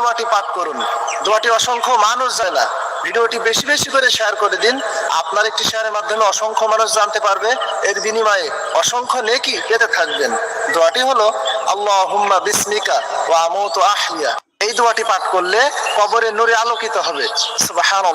দোয়াটি পাঠ করুন। দোয়াটি অসংখ্য মানুষ যায় না। ভিডিওটি বেশি বেশি করে শেয়ার করে দিন। আপনার একটি শেয়ারের মাধ্যমে অসংখ্য মানুষ জানতে পারবে। এর বিনিময়ে অসংখ্য নেকি পেতে থাকবেন। দোয়াটি হলো আল্লাহ হুম্মা বিসমিকা ও আমত আহিয়া এই দোয়াটি পাঠ করলে কবরে নূরে আলোকিত হবে। সুবাহান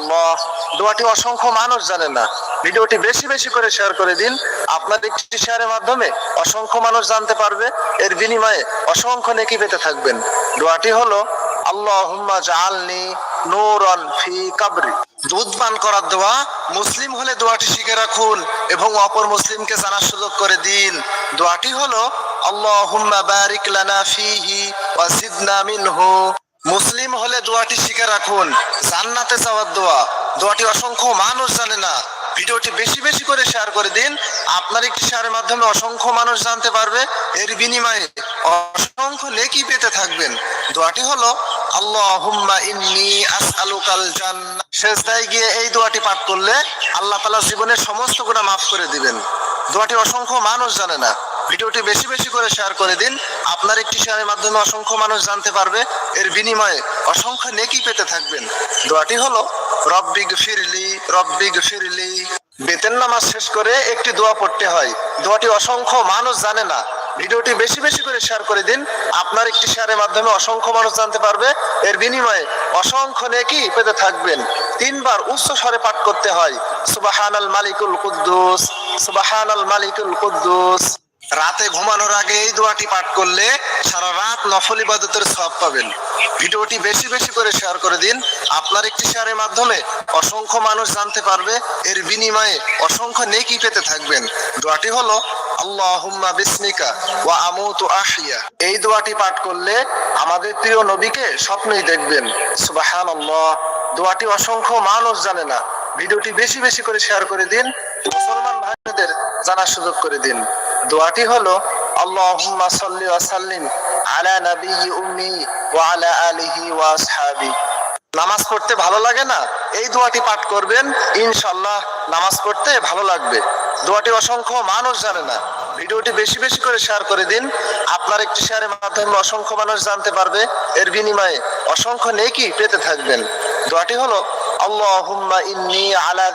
দোয়াটি অসংখ্য মানুষ জানে না। ভিডিওটি বেশি বেশি করে শেয়ার করে দিন। আপনার একটি শেয়ারের মাধ্যমে অসংখ্য মানুষ জানতে পারবে। এর বিনিময়ে অসংখ্য নেকি পেতে থাকবেন। দোয়াটি হলো আল্লাহুম্মা জাআলনি নূরান ফি কাবরি। দুধ পান করার দোয়া, মুসলিম হলে দোয়াটি শিখে রাখুন এবং অপর মুসলিমকে জানার সুযোগ করে দিন। দোয়াটি হলো, আল্লাহুম্মা বারিক লানা ফিহি ওয়া জিদনা মিনহু। মুসলিম হলে দোয়াটি শিখে রাখুন। জান্নাতে যাওয়ার দোয়া। দোয়াটি অসংখ্য মানুষ জানে না। ভিডিওটি বেশি বেশি করে শেয়ার করে দিন। আপনার একটি শেয়ারের মাধ্যমে অসংখ্য মানুষ জানতে পারবে। এর বিনিময়ে অসংখ্য নেকি পেতে থাকবেন। দোয়াটি হলো, আল্লাহুম্মা ইন্নি আসআলুকাল জান্নাহ। শেষদায় গিয়ে এই দোয়াটি পাঠ করলে আল্লাহ তাআলা জীবনের সমস্ত গুনাহ মাফ করে দিবেন। দোয়াটি অসংখ্য মানুষ জানে না। ভিডিওটি বেশি বেশি করে শেয়ার করে দিন। আপনার একটি শেয়ারের মাধ্যমে অসংখ্য মানুষ জানতে পারবে। এর বিনিময়ে অসংখ্য নেকি পেতে থাকবেন। দোয়াটি হলো, রব্বিগ ফিরলি রব্বিগ ফিরলি। বেতেন নামাজ শেষ করে একটি দোয়া পড়তে হয়। দোয়াটি অসংখ্য মানুষ জানে না। ভিডিওটি বেশি বেশি করে শেয়ার করে দিন। আপনার একটি শেয়ারের মাধ্যমে অসংখ্য মানুষ জানতে পারবে। এর বিনিময়ে অসংখ্য নেকি পেতে থাকবেন। তিনবার উচ্চ স্বরে পাঠ করতে হয়। সুবাহানাল মালিকুল কুদ্দুস, সুবাহানাল মালিকুল কুদ্দুস। রাতে ঘুমানোর আগে এই দোয়াটি পাঠ করলে সারা রাত নফল ইবাদতের সব পাবেন। ভিডিওটি বেশি বেশি করে শেয়ার করে দিন। আপনার একটি শেয়ারের মাধ্যমে অসংখ্য মানুষ জানতে পারবে, এর বিনিময়ে অসংখ্য নেকি পেতে থাকবেন। দোয়াটি হলো, আল্লাহুম্মা বিসমিকা ওয়া আমুতু আহিয়া এই দোয়াটি পাঠ করলে আমাদের প্রিয় নবীকে স্বপ্নেই দেখবেন। সুবহানাল্লাহ। দোয়াটি অসংখ্য মানুষ জানে না। ভিডিওটি বেশি বেশি করে শেয়ার করে দিন। মুসলমান ভাইদের জানার সুযোগ করে দিন। দোয়াটি হলো, আল্লাহুম্মা সাল্লি ওয়া সাল্লিম আলা নাবিয়্যি উম্মি ওয়া আলা আলিহি ওয়া আসহাবি। নামাজ পড়তে ভালো লাগে না? এই দোয়াটি পাঠ করবেন ইনশাল্লাহ নামাজ পড়তে ভালো লাগবে। দোয়াটি অসংখ্য মানুষ জানে না। ভিডিওটি বেশি বেশি করে শেয়ার করে দিন। আপনার একটি শেয়ারের মাধ্যমে অসংখ্য মানুষ জানতে পারবে। এর বিনিময়ে অসংখ্য নেকি পেতে থাকবেন। দোয়াটি হলো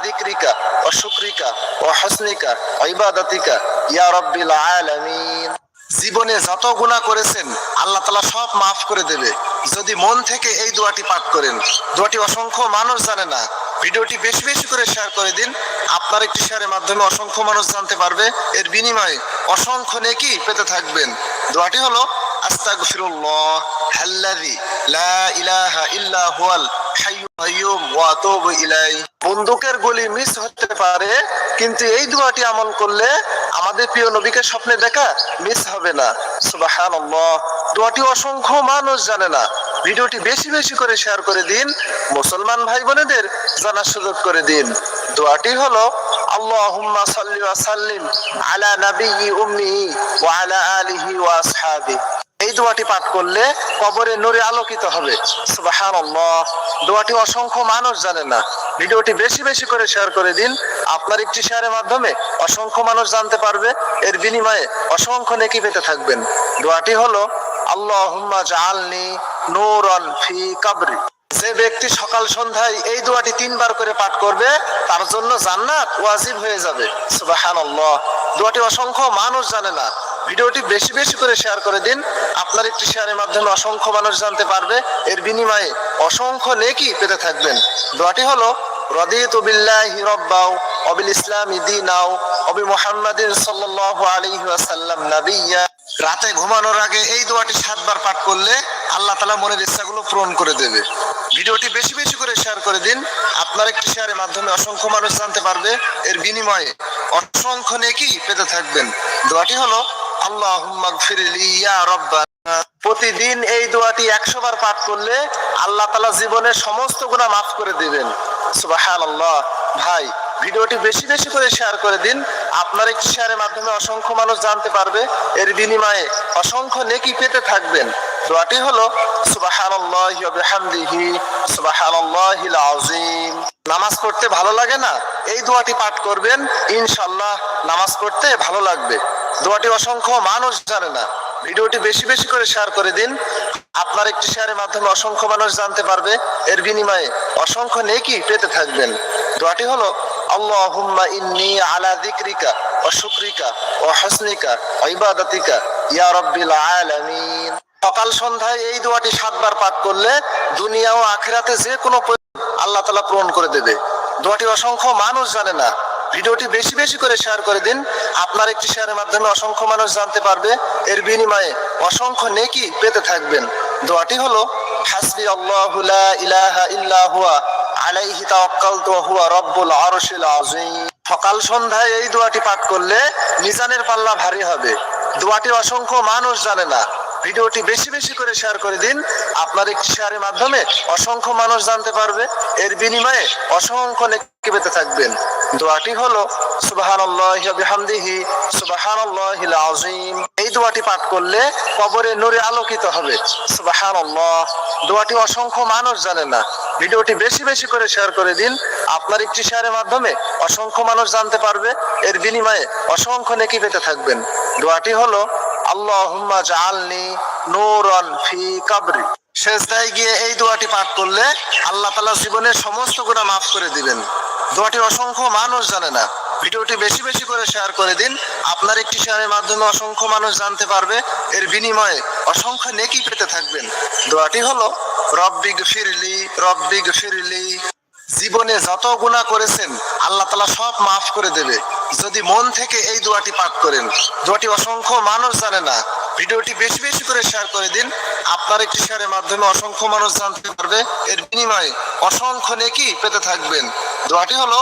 যিকরিকা ওয়া শুকরিকা ওয়া হুসনিকা ওয়া ইবাদাতিকা ইয়া রাব্বিল আলামিন জীবনে যত গুণা করেছেন, আল্লাহ তালা সব মাফ করে দেবে। যদি মন থেকে এই দোয়াটি পাঠ করেন, দোয়াটি অসংখ্য মানুষ জানে না, ভিডিওটি বেশি বেশি করে শেয়ার করে দিন। আপনার একটি শেয়ারের মাধ্যমে অসংখ্য মানুষ জানতে পারবে। এর বিনিময়ে অসংখ্য নেকি পেতে থাকবেন। দোয়াটি হলো, আস্তাগফিরুল্লাহ আল্লাযী লা ইলাহা ইল্লা হুয়াল হাইয়ুল বন্দুকের গুলি মিস হতে পারে, কিন্তু এই দোয়াটি আমল করলে আমাদের প্রিয় নবীকে স্বপ্নে দেখা মিস হবে না। সুবহানাল্লাহ। দোয়াটি অসংখ্য মানুষ জানে না। ভিডিওটি বেশি বেশি করে শেয়ার করে দিন, মুসলমান ভাই বোনেদের জানার সুযোগ করে দিন। দোয়াটি হলো, আল্লাহুম্মা সাল্লি ওয়া সাল্লিম আলা নাবিয়্যি উম্মি ওয়া আলা আলিহি ওয়া আসহাবি। এই দোয়াটি পাঠ করলে কবরে নূরে আলোকিত হবে। সুবহানাল্লাহ। দোয়াটি অসংখ্য মানুষ জানে না। ভিডিওটি বেশি বেশি করে শেয়ার করে দিন। আপনার একটি শেয়ারের মাধ্যমে অসংখ্য মানুষ জানতে পারবে। এর বিনিময়ে অসংখ্য নেকি পেতে থাকবেন। দোয়াটি হলো, আল্লাহুম্মা জাআলনি নূরান ফি কাবরি। যে ব্যক্তি সকাল সন্ধ্যায় এই দোয়াটি তিনবার করে পাঠ করবে, তার জন্য জান্নাত ওয়াজিব হয়ে যাবে। সুবহানাল্লাহ। দোয়াটি অসংখ্য মানুষ জানে না। ভিডিওটি বেশি বেশি করে শেয়ার করে দিন। আপনার একটি শেয়ারের মাধ্যমে অসংখ্য মানুষ জানতে পারবে। এর বিনিময়ে অসংখ্য নেকি পেতে থাকবেন। দোয়াটি হলো, রদিতু বিল্লাহি রব্বাও অবিল ইসলামি দীনাও অবি মুহাম্মাদিন সাল্লাল্লাহু আলাইহি ওয়াসাল্লাম নাবিয়্যা রাতে ঘুমানোর আগে এই দোয়াটি সাতবার পাঠ করলে আল্লাহ তালা মনের ইচ্ছাগুলো পূরণ করে দেবে। ভিডিওটি বেশি বেশি করে শেয়ার করে দিন। আপনার একটি শেয়ারের মাধ্যমে অসংখ্য মানুষ জানতে পারবে, এর বিনিময়ে অসংখ্য নেকি পেতে থাকবেন। দোয়াটি হলো ইয়া রব্বানা। প্রতিদিন এই দোয়াটি একশো বার পাঠ করলে আল্লাহ তালা জীবনের সমস্ত গুণা মাফ করে দিবেন। সুবহানাল্লাহ। ভাই, ভিডিওটি বেশি বেশি করে শেয়ার করে দিন। আপনার একটি শেয়ারের মাধ্যমে অসংখ্য মানুষ জানতে পারবে, এর বিনিময়ে অসংখ্য নেকি পেতে থাকবেন। দোয়াটি হলো নামাজ পড়তে ভালো লাগে না? এই দোয়াটি পাঠ করবেন ইনশাল্লাহ নামাজ পড়তে ভালো লাগবে। দোয়াটি অসংখ্য মানুষ জানে না। ভিডিওটি বেশি বেশি করে শেয়ার করে দিন। আপনার একটি শেয়ারের মাধ্যমে অসংখ্য মানুষ জানতে পারবে। এর বিনিময়ে অসংখ্য নেকি পেতে থাকবেন। দোয়াটি হলো, আল্লাহুম্মা ইন্নি আলা যিকরিকা ওয়া শুকরিকা ওয়া হুসনিকা ওয়া ইবাদাতিকা ইয়া রাব্বিল আলামিন। সকাল সন্ধ্যায় এই দোয়াটি সাতবার পাঠ করলে দুনিয়া ও আখেরাতে যে কোনো আল্লাহ তাআলা পূরণ করে দেবে। দোয়াটি অসংখ্য মানুষ জানে না। ভিডিওটি বেশি বেশি করে শেয়ার করে দিন। আপনার একটি শেয়ারের মাধ্যমে অসংখ্য মানুষ জানতে পারবে। এর বিনিময়ে অসংখ্য নেকি পেতে থাকবেন। দোয়াটি হলো, হাসবি আল্লাহু ইলাহা ইল্লা হুয়া, আলাইহি তাওয়াক্কালতু ওয়া হুয়া রাব্বুল আরশিল আযীম। সকাল সন্ধ্যায় এই দোয়াটি পাঠ করলে মিজানের পাল্লা ভারী হবে। দোয়াটি অসংখ্য মানুষ জানে না। ভিডিওটি বেশি বেশি করে শেয়ার করে দিন। আপনার একটি শেয়ারের মাধ্যমে অসংখ্য মানুষ জানতে পারবে। এর বিনিময়ে অসংখ্য নেকি পেতে থাকবেন। দোয়াটি হলো, সুবহানাল্লাহি ওয়া বিহামদিহি, সুবহানাল্লাহিল আযীম। এই দোয়াটি পাঠ করলে কবরে নূরে আলোকিত হবে। সুবহানাল্লাহ। দোয়াটি অসংখ্য মানুষ জানে না। ভিডিওটি বেশি বেশি করে শেয়ার করে দিন। আপনার একটি শেয়ারের মাধ্যমে অসংখ্য মানুষ জানতে পারবে। এর বিনিময়ে অসংখ্য নেকি পেতে থাকবেন। দোয়াটি হলো আল্লাহুম্মা জাআলনি নূরান ফি কবরি। শেষদায় গিয়ে এই দোয়াটি পাঠ করলে আল্লাহ তাআলা জীবনের সমস্ত গুনাহ মাফ করে দিবেন। দোয়াটি অসংখ্য মানুষ জানে না। ভিডিওটি বেশি বেশি করে শেয়ার করে দিন। আপনার একটি শেয়ারের মাধ্যমে অসংখ্য মানুষ জানতে পারবে। এর বিনিময়ে অসংখ্য নেকি পেতে থাকবেন। দোয়াটি হলো রব্বিগ ফিরলি রব্বিগ ফিরলি জীবনে যত গুণা করেছেন, আল্লাহ তালা সব মাফ করে দেবে। যদি মন থেকে এই দোয়াটি পাঠ করেন, দোয়াটি অসংখ্য মানুষ জানে না, ভিডিওটি বেশি বেশি করে শেয়ার করে দিন। আপনার একটি শেয়ারের মাধ্যমে অসংখ্য মানুষ জানতে পারবে। এর বিনিময়ে অসংখ্য নেকি পেতে থাকবেন। দোয়াটি হলো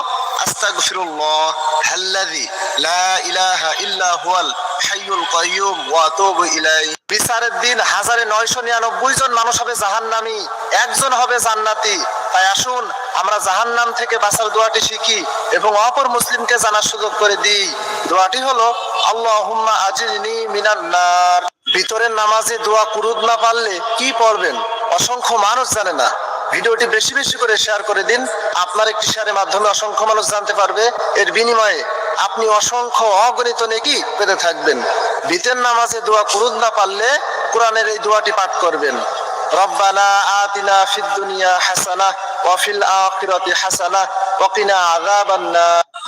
আস্তাগফিরুল্লাহ আল্লাযী লা ইলাহা ইল্লা হুয়াল হাইয়ুল কাইয়ুম ওয়া আতুবু ইলাইহি। বিচারের দিন হাজারে নয়শো নিরানব্বই জন মানুষ হবে জাহান্নামী, একজন হবে জান্নাতি। তাই আসুন, আমরা জাহান্নাম থেকে বাঁচার দোয়াটি শিখি এবং অপর মুসলিমকে জানার সুযোগ করে দিই। দোয়াটি হলো, আল্লাহুম্মা আজিরনি মিনান নার। ভিতরের নামাজে দোয়া কুরুদ না পারলে কি পড়বেন? অসংখ্য মানুষ জানে না। ভিডিওটি বেশি বেশি করে শেয়ার করে দিন। আপনার একটি শেয়ারের মাধ্যমে অসংখ্য মানুষ জানতে পারবে। এর বিনিময়ে আপনি অসংখ্য অগণিত নেকি পেতে থাকবেন। বিতের নামাজে দোয়া কুরুদ না পারলে কোরআনের এই দোয়াটি পাঠ করবেন। রব্বানা আতিনা ফিদ দুনিয়া হাসানা ওয়া ফিল আখিরাতি হাসানা ওয়া কিনা আযাবান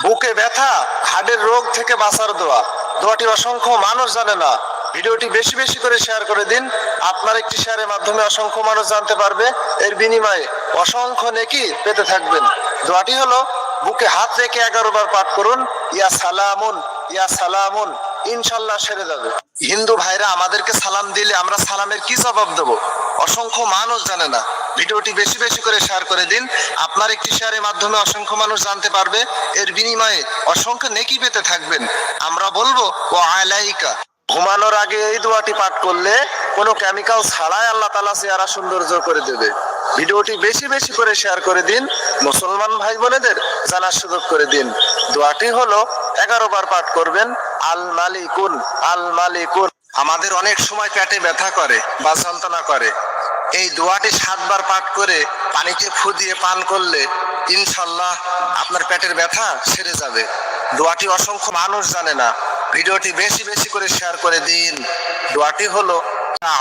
বুকে ব্যথা, হাড়ের রোগ থেকে বাঁচার দোয়া। দোয়াটি অসংখ্য মানুষ জানে না। ভিডিওটি বেশি বেশি করে শেয়ার করে দিন। আপনার একটি শেয়ারের মাধ্যমে অসংখ্য মানুষ জানতে পারবে। এর বিনিময়ে অসংখ্য নেকি পেতে থাকবেন। দোয়াটি হলো, বুকে হাত রেখে এগারো বার পাঠ করুন, ইয়া সালামুন ইয়া সালামুন, ইনশাল্লাহ সেরে যাবে। হিন্দু ভাইরা, আমাদেরকে সালাম দিলে আমরা সালামের কি জবাব দেব? অসংখ্য মানুষ জানে না। ভিডিওটি বেশি বেশি করে শেয়ার করে দিন। আপনার একটি শেয়ারের মাধ্যমে অসংখ্য মানুষ জানতে পারবে। এর বিনিময়ে অসংখ্য নেকি পেতে থাকবেন। আমরা বলব ও আলাইকা। ঘুমানোর আগে এই দোয়াটি পাঠ করলে কোনো কেমিক্যাল ছাড়াই আল্লাহ তালা চেহারা সৌন্দর্য করে দেবে। ভিডিওটি বেশি বেশি করে শেয়ার করে দিন, মুসলমান ভাই বোনেদের জানার সুযোগ করে দিন। দোয়াটি হলো, এগারো বার পাঠ করবেন, আল মালিকুন আল মালিকুন। আমাদের অনেক সময় পেটে ব্যথা করে, বা যন্ত্রণা করে। এই দোয়াটি সাতবার পাঠ করে পানিতে ফু দিয়ে পান করলে ইনশাল্লাহ আপনার পেটের ব্যথা সেরে যাবে। দোয়াটি অসংখ্য মানুষ জানে না। ভিডিওটি বেশি বেশি করে শেয়ার করে দিন। দোয়াটি হলো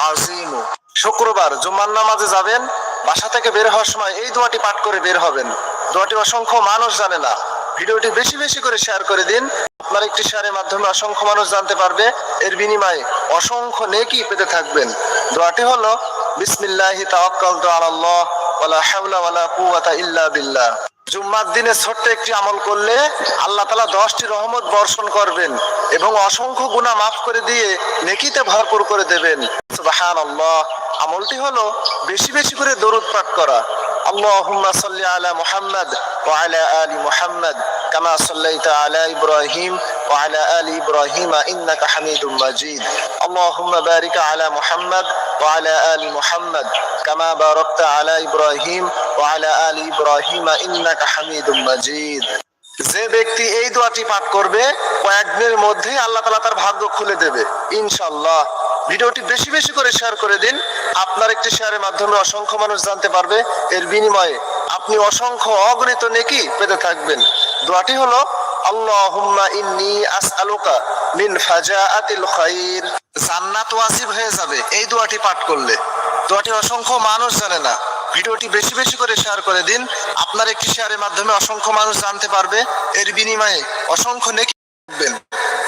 আজিম শুক্রবার জুম্মার নামাজে যাবেন, বাসা থেকে বের হওয়ার সময় এই দোয়াটি পাঠ করে বের হবেন। দোয়াটি অসংখ্য মানুষ জানে না। ভিডিওটি বেশি বেশি করে শেয়ার করে দিন। আপনার একটি শেয়ারের মাধ্যমে অসংখ্য মানুষ জানতে পারবে। এর বিনিময়ে অসংখ্য নেকি পেতে থাকবেন। দোয়াটি হলো, বিসমিল্লাহি তাওয়াক্কালতু আলাল্লাহ, ওয়ালা হাওলা ওয়ালা কুওয়াতা ইল্লা বিল্লাহ। জুম্মার দিনে ছোট্ট একটি আমল করলে আল্লাহ তালা দশটি রহমত বর্ষণ করবেন এবং অসংখ্য গুণা মাফ করে দিয়ে নেকিতে ভরপুর করে দেবেন। আমলটি হলো বেশি বেশি করে দরুদ পাঠ করা। اللهم صل على محمد وعلى آل محمد كما صليت على إبراهيم وعلى آل إبراهيم إنك حميد مجيد اللهم بارك على محمد وعلى آل محمد كما باركت على إبراهيم وعلى آل إبراهيم إنك حميد مجيد যে ব্যক্তি এই দোয়াটি পাঠ করবে কয়েকদিনের মধ্যেই আল্লাহ তালা তার ভাগ্য খুলে দেবে ইনশাল্লাহ ভিডিওটি বেশি বেশি করে শেয়ার করে দিন। আপনার একটি শেয়ারের মাধ্যমে অসংখ্য মানুষ জানতে পারবে। এর বিনিময়ে আপনি অসংখ্য অগণিত নেকি পেতে থাকবেন। দোয়াটি হলো, আল্লাহুম্মা ইন্নি আসআলুকা মিন ফাজাআতিল খাইর। জান্নাত ওয়াজিব হয়ে যাবে এই দোয়াটি পাঠ করলে। দোয়াটি অসংখ্য মানুষ জানে না। ভিডিওটি বেশি বেশি করে শেয়ার করে দিন। আপনার একটি শেয়ারের মাধ্যমে অসংখ্য মানুষ জানতে পারবে। এর বিনিময়ে অসংখ্য নেকি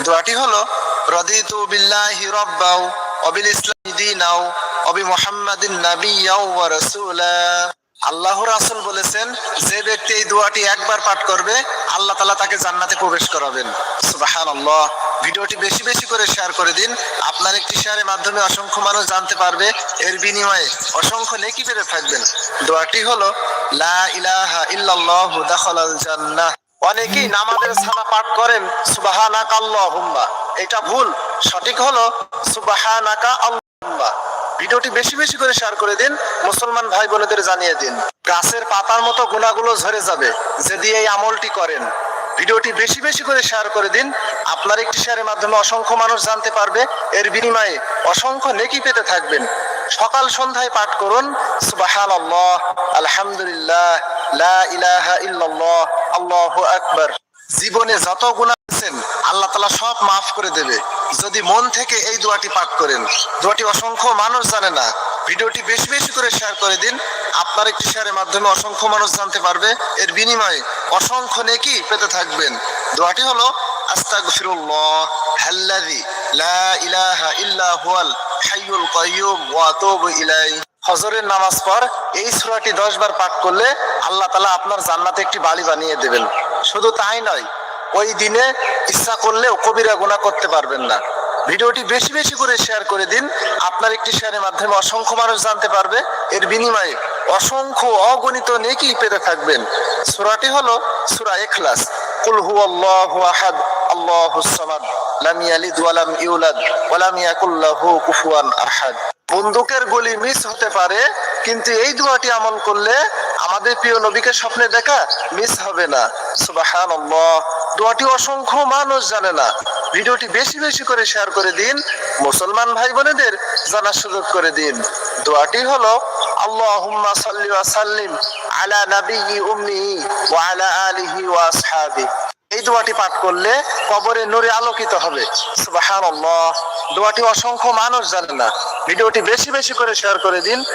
দোয়াটি হলো, রদিতু বিল্লাহি রব্বাও অবিল ইসলাম দিনাও অবি মুহাম্মাদিন নাবিয়াও ওয়া রাসূলা। আল্লাহ রাসূল বলেছেন, যে ব্যক্তি এই দোয়াটি একবার পাঠ করবে, আল্লাহ তাআলা তাকে জান্নাতে প্রবেশ করাবেন। সুবহানাল্লাহ। ভিডিওটি বেশি বেশি করে শেয়ার করে দিন। আপনার একটি শেয়ারের মাধ্যমে অসংখ্য মানুষ জানতে পারবে, এর বিনিময়ে অসংখ্য নেকি পেতে থাকবেন। দোয়াটি হলো, লা ইলাহা ইল্লাল্লাহু দাখালাল জান্নাহ। অনেকেই নামাজের ছানা পাঠ করেন সুবাহানাকা আল্লাহুম্মা এটা ভুল। সঠিক হলো সুবাহানাকা আল্লাহুম্মা ভিডিওটি বেশি বেশি করে শেয়ার করে দিন, মুসলমান ভাই বোনেদের জানিয়ে দিন। গাছের পাতার মতো গুণাগুলো ঝরে যাবে, যদি এই আমলটি করেন। ভিডিওটি বেশি বেশি করে শেয়ার করে দিন, আপনার একটি শেয়ারের মাধ্যমে অসংখ্য মানুষ জানতে পারবে, এর বিনিময়ে অসংখ্য নেকি পেতে থাকবেন। সকাল সন্ধ্যায় পাঠ করুন, সুবহানাল্লাহ, আলহামদুলিল্লাহ, লা ইলাহা ইল্লাল্লাহ, আল্লাহু আকবার। জীবনে যত গুণা আছেন, আল্লাহ তালা সব মাফ করে দেবে। যদি মন থেকে এই দোয়াটি পাঠ করেন, দোয়াটি অসংখ্য মানুষ জানে না, ভিডিওটি বেশি বেশি করে শেয়ার করে দিন। আপনার একটি শেয়ারের মাধ্যমে অসংখ্য মানুষ জানতে পারবে, এর বিনিময়ে অসংখ্য নেকি পেতে থাকবেন। দোয়াটি হলো আস্তাগফিরুল্লাহ, হাল্লাযী লা ইলাহা ইল্লা হুয়াল হাইয়ুল কাইয়্যুম ওয়া আতুবু ইলাইহি। ফজরের নামাজ পর এই সূরাটি 10 বার পাঠ করলে আল্লাহ তাআলা আপনার জান্নাতে একটি বাড়ি বানিয়ে দেবেন। শুধু তাই নয়, ওই দিনে ইচ্ছা করলেও কবিরা গুনাহ করতে পারবেন না। ভিডিওটি বেশি বেশি করে শেয়ার করে দিন, আপনার একটি শেয়ারের মাধ্যমে অসংখ্য মানুষ জানতে পারবে, এর বিনিময়ে অসংখ্য অগণিত নেকি পেতে থাকবেন। সূরাটি হলো সূরা এখলাস কুল হুয়াল্লাহু আহাদ। আল্লাহুস সামাদ, লাম ইয়ালিদ ওয়া লাম ইউলাদ, ওয়া লাম ইয়াকুল লাহু কুফুয়ান আহাদ। বন্দুকের গুলি মিস হতে পারে, কিন্তু এই দোয়াটি আমল করলে আমাদের প্রিয় নবীকে স্বপ্নে দেখা মিস হবে না। সুবহানাল্লাহ। দোয়াটি অসংখ্য মানুষ জানে না। ভিডিওটি বেশি বেশি করে শেয়ার করে দিন, মুসলমান ভাই বোনেদের জানার সুযোগ করে দিন। দোয়াটি হলো, আল্লাহুম্মা সাল্লি ওয়া সাল্লিম আলা নাবিয়্যি উম্মি ওয়া আলা আলিহি ওয়া এই দোয়াটি পাঠ করলে কবরে নূরে আলোকিত হবে। সুবহানাল্লাহ। দোয়াটি অসংখ্য মানুষ জানে না। ভিডিওটি বেশি বেশি করে শেয়ার করে দিন।